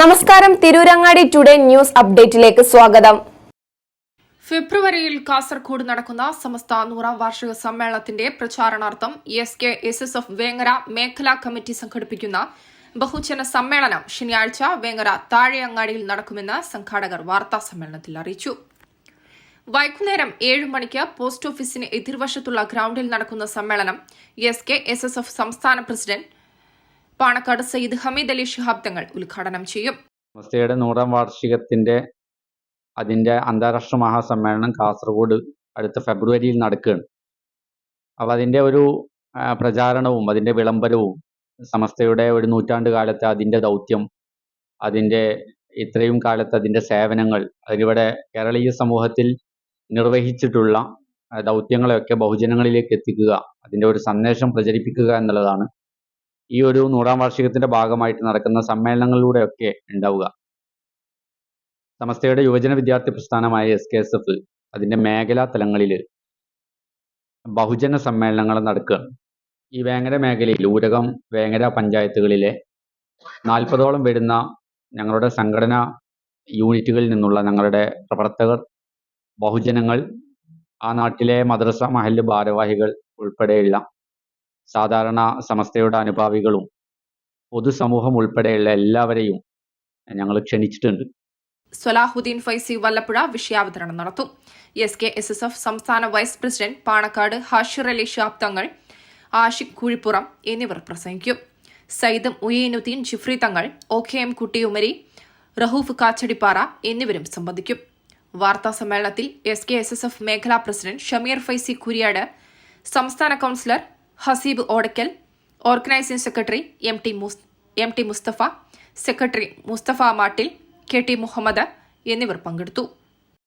നമസ്കാരം. Tirurangadi today news അപ്ഡേറ്റിലേക്ക് സ്വാഗതം. ഫെബ്രുവരിയിൽ കാസർഗോഡ് നടക്കുന്ന സമസ്ത നൂറാം വാർഷിക സമ്മേളനത്തിന്റെ പ്രചാരണാർത്ഥം S K S S F Vengara മേഖലാ കമ്മിറ്റി സംഘടിപ്പിക്കുന്ന ബഹുജന സമ്മേളനം ശനിയാഴ്ച വേങ്ങര താഴെയങ്ങാടിയിൽ നടക്കുമെന്ന് സംഘാടകർ വാർത്താ സമ്മേളനത്തിൽ അറിയിച്ചു. വൈകുന്നേരം ഏഴ് മണിക്ക് പോസ്റ്റ് ഓഫീസിന് എതിർവശത്തുള്ള ഗ്രൌണ്ടിൽ നടക്കുന്ന സമ്മേളനം S K S S F സംസ്ഥാന പ്രസിഡന്റ് പാണക്കാട് സയ്യിദ് ഹമീദ് അലി ശിഹാബ് തങ്ങൾ ഉദ്ഘാടനം ചെയ്യും. സംസ്ഥയുടെ നൂറാം വാർഷികത്തിന്റെ അതിന്റെ അന്താരാഷ്ട്ര മഹാസമ്മേളനം കാസർഗോഡ് അടുത്ത ഫെബ്രുവരിയിൽ നടക്കുകയാണ്. അപ്പോൾ അതിന്റെ ഒരു പ്രചാരണവും അതിന്റെ വിളംബരവും സമസ്തയുടെ ഒരു നൂറ്റാണ്ട് കാലത്തെ അതിന്റെ ദൗത്യം അതിന്റെ ഇത്രയും കാലത്ത് അതിന്റെ സേവനങ്ങൾ അതിവിടെ കേരളീയ സമൂഹത്തിൽ നിർവഹിച്ചിട്ടുള്ള ദൗത്യങ്ങളെയൊക്കെ ബഹുജനങ്ങളിലേക്ക് എത്തിക്കുക അതിന്റെ ഒരു സന്ദേശം പ്രചരിപ്പിക്കുക എന്നുള്ളതാണ് ഈ ഒരു നൂറാം വാർഷികത്തിന്റെ ഭാഗമായിട്ട് നടക്കുന്ന സമ്മേളനങ്ങളിലൂടെയൊക്കെ ഉണ്ടാവുക. സമസ്തയുടെ യുവജന വിദ്യാർത്ഥി പ്രസ്ഥാനമായ എസ് കെ എസ് എഫ് അതിന്റെ മേഖലാ തലങ്ങളിൽ ബഹുജന സമ്മേളനങ്ങൾ നടക്കുക. ഈ വേങ്ങര മേഖലയിൽ ഊരകം വേങ്ങര പഞ്ചായത്തുകളിലെ നാൽപ്പതോളം വരുന്ന ഞങ്ങളുടെ സംഘടന യൂണിറ്റുകളിൽ നിന്നുള്ള ഞങ്ങളുടെ പ്രവർത്തകർ ബഹുജനങ്ങൾ ആ നാട്ടിലെ മദ്രസ മഹല്ല് ഭാരവാഹികൾ ഉൾപ്പെടെയുള്ള സാധാരണ സമസ്തയുടെ അനുഭാവികളും പൊതുസമൂഹം ഉൾപ്പെടെയുള്ള എല്ലാവരെയും ഞങ്ങൾ ക്ഷണിച്ചിട്ടുണ്ട്. സ്വലാഹുദ്ദീൻ ഫൈസി വല്ലപ്പുഴ വിഷയാവതരണം നടത്തും. S K S S F സംസ്ഥാന വൈസ് പ്രസിഡന്റ് പാണക്കാട് ഹാഷിർ അലി ഷാബ് തങ്ങൾ ആഷിഖ് കുഴിപ്പുറം എന്നിവർ പ്രസംഗിക്കും. Sayyid Uyyanuddin Jifri Thangal O K M കുട്ടിയുമരി Rahoof കാച്ചടിപ്പാറ എന്നിവരും സംബന്ധിക്കും. വാർത്താ സമ്മേളനത്തിൽ S K S S F മേഖലാ പ്രസിഡന്റ് ഷമീർ ഫൈസി കുര്യാട് സംസ്ഥാന councillor Haseeb Odakkal organising secretary M T M T Mustafa secretary Mustafa Mattil K T Muhammad എന്നിവർ പങ്കെടുത്തു.